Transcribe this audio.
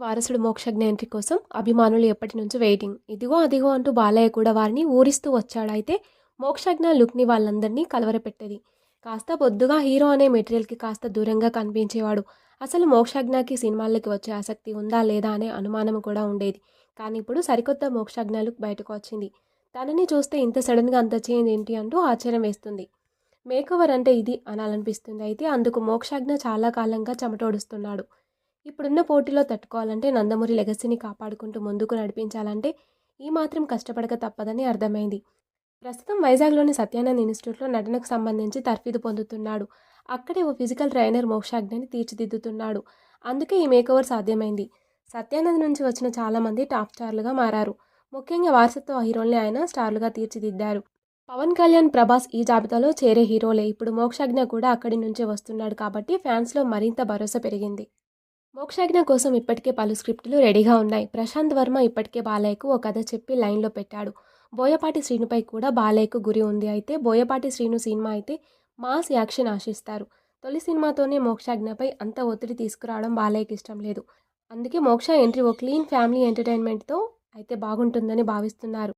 వారసుడు మోక్షజ్ఞ ఎంట్రీ కోసం అభిమానులు ఎప్పటి నుంచి వెయిటింగ్ ఇదిగో అదిగో అంటూ బాలయ్య కూడా వారిని ఊరిస్తూ వచ్చాడు. అయితే మోక్షజ్ఞ లుక్ని వాళ్ళందరినీ కలవరపెట్టేది. కాస్త బొద్దుగా హీరో అనే మెటీరియల్కి కాస్త దూరంగా కనిపించేవాడు. అసలు మోక్షజ్ఞకి సినిమాల్లోకి వచ్చే ఆసక్తి ఉందా లేదా అనే అనుమానం కూడా ఉండేది. కానీ ఇప్పుడు సరికొత్త మోక్షజ్ఞ లుక్ బయటకు వచ్చింది. తనని చూస్తే ఇంత సడన్గా అంత చేంజ్ ఏంటి అంటూ ఆశ్చర్యం వేస్తుంది. మేకవర్ అంటే ఇది అనాలనిపిస్తుంది. అయితే అందుకు మోక్షజ్ఞ చాలా కాలంగా చెమటోడుస్తున్నాడు. ఇప్పుడున్న పోటీలో తట్టుకోవాలంటే నందమూరి లెగసీని కాపాడుకుంటూ ముందుకు నడిపించాలంటే ఈ మాత్రం కష్టపడక తప్పదని అర్థమైంది. ప్రస్తుతం వైజాగ్లోని సత్యానంద్ ఇన్స్టిట్యూట్లో నటనకు సంబంధించి తర్ఫీదు పొందుతున్నాడు. అక్కడే ఓ ఫిజికల్ ట్రైనర్ మోక్షాజ్ఞని తీర్చిదిద్దుతున్నాడు. అందుకే ఈ మేకోవర్ సాధ్యమైంది. సత్యానంద్ నుంచి వచ్చిన చాలామంది టాప్ స్టార్లుగా మారారు. ముఖ్యంగా వారసత్వ హీరోల్ని ఆయన స్టార్లుగా తీర్చిదిద్దారు. పవన్ కళ్యాణ్ ప్రభాస్ ఈ జాబితాలో చేరే హీరోలే. ఇప్పుడు మోక్షాజ్ఞ కూడా అక్కడి నుంచే వస్తున్నాడు కాబట్టి ఫ్యాన్స్లో మరింత భరోసా పెరిగింది. మోక్షాజ్ఞ కోసం ఇప్పటికే పలు స్క్రిప్టులు రెడీగా ఉన్నాయి. ప్రశాంత్ వర్మ ఇప్పటికే బాలయ్యకు ఓ కథ చెప్పి లైన్లో పెట్టాడు. బోయపాటి శ్రీనుపై కూడా బాలయ్యకు గురి ఉంది. అయితే బోయపాటి శ్రీను సినిమా అయితే మాస్ యాక్షన్ ఆశిస్తారు. తొలి సినిమాతోనే మోక్షాజ్ఞపై అంత ఒత్తిడి తీసుకురావడం బాలయ్యకి ఇష్టం లేదు. అందుకే మోక్ష ఎంట్రీ ఓ క్లీన్ ఫ్యామిలీ ఎంటర్టైన్మెంట్తో అయితే బాగుంటుందని భావిస్తున్నారు.